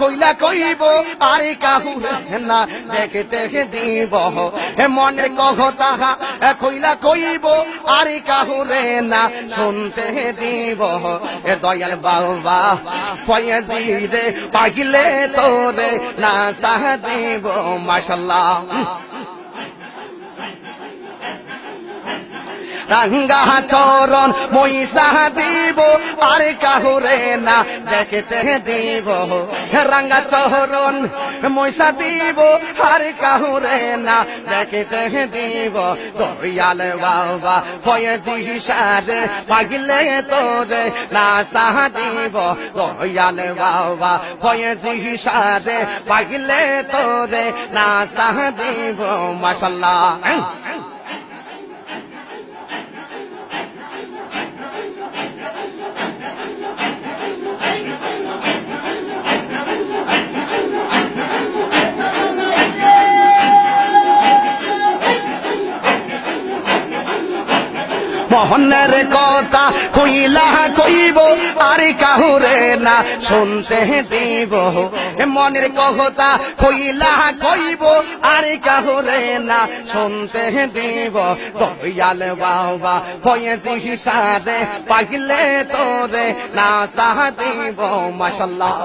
কইলা কইব, আরে কাহু না দিব। হে মনের কহ তাহা কইলা কইব, আরে কাহু রে না শুনতে দিব। এ দয়াল বাবা, ফয়েজি রে, পাগিলে তোরে না সাহ দিব, মাশাল্লাহ। রাঙ্গা চরণ মইসা দিব, আর কাহুরে না দেখতে দিব। রাঙ্গা চরণ মইসা দিব, আর কাহুরে না দেখতে দিব। দয়াল বাবা ফয়েজি সারে পাগলে তোরে না সাহ দিব। দয়াল বাবা ফয়েজি সারে পাগলে তোরে না সাহ দিব। মাশাল্লাহ। মোহনের কথা কইলা কইব, আর কাহুরে না শুনতে দিব। মনের কথা কইলা কইব, আর কাহুরে না শুনতে দিব। দয়াল বাবা, ফয়েজি হিসাবে পাগলে তোরে না সাহ দিব, মাশাল্লাহ।